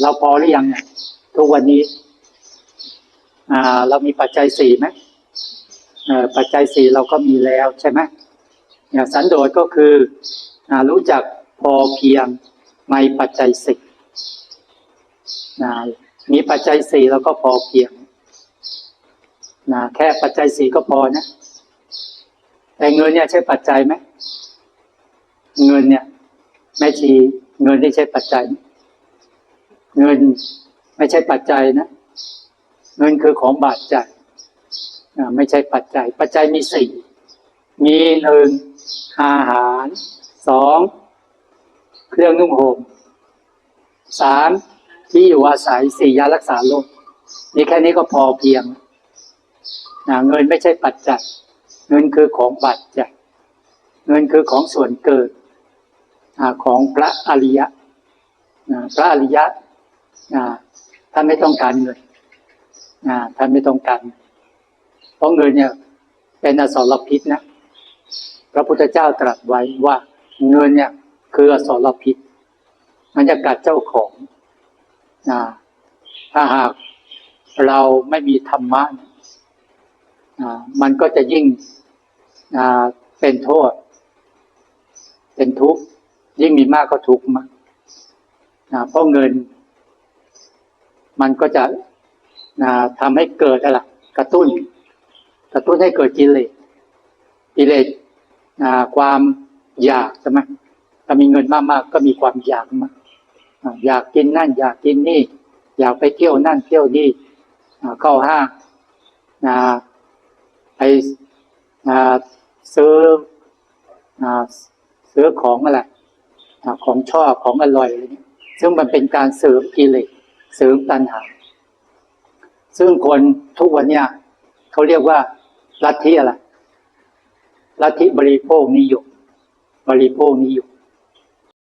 เราพอหรือยังเนี่ยทุกวันนี้เรามีปัจจัยสี่ไหมปัจจัยสี่เราก็มีแล้วใช่ไหมเนี่ยสันโดษก็คืออรู้จักพอเพียงในปัจจัยสี่นะมีปัจจัยสี่แล้วก็พอเพียงนะแค่ปัจจัยสี่ก็พอนะ แต่เงินเนี่ยใช่ปัจจัยไหม เงินเนี่ยแม่ชีเงินนี่ใช่ปัจจัยไหม เงินไม่ใช่ปัจจัยนะ เงินคือของบาดใจไม่ใช่ปัจจัย ปัจจัยมีสี่มีหนึ่งอาหารสองเครื่องนุ่งห่มสามที่อยู่อาศัยสี่ยารักษาโรคนี่แค่นี้ก็พอเพียงนะเงินไม่ใช่ปัจจัยเงินคือของบาดใจยเงินคือของส่วนเกิดของพระอริยะพระอริยะ อ่าท่านไม่ต้องการเงินอ่าท่านไม่ต้องการ เพราะเงินเนี่ย เป็นอสรพิษนะ พระพุทธเจ้าตรัสไว้ว่าเงินเนี่ย คืออสรพิษ มันจะกัดเจ้าของนะถ้าหากเราไม่มีธรรมะมันก็จะยิ่งเป็นโทษ เป็นทุกข์ยิ่งมีมากก็ทุกข์มากนะเพราะเงิน มันก็จะนะทำให้เกิดอะไรกระตุ้น กระตุ้นให้เกิดกิเลสกิเลสนะความอยากใช่ไหมถ้ามีเงินมากๆก็มีความอยากมากอยากกินนั่น อยากกินนี่ อยากไปเที่ยวนั่นเที่ยวนี่เข้าห้างนะไปซื้อซื้อของอะไรของชอบของอร่อยอะไรเนี้ยซึ่งมันเป็นการเสริมกิเลส สริมตัณหา ซึ่งคนทุกวันเนี้ยเขาเรียกว่าลัทธิอะไรลัทธิบริโภคนิยมบริโภคนิยม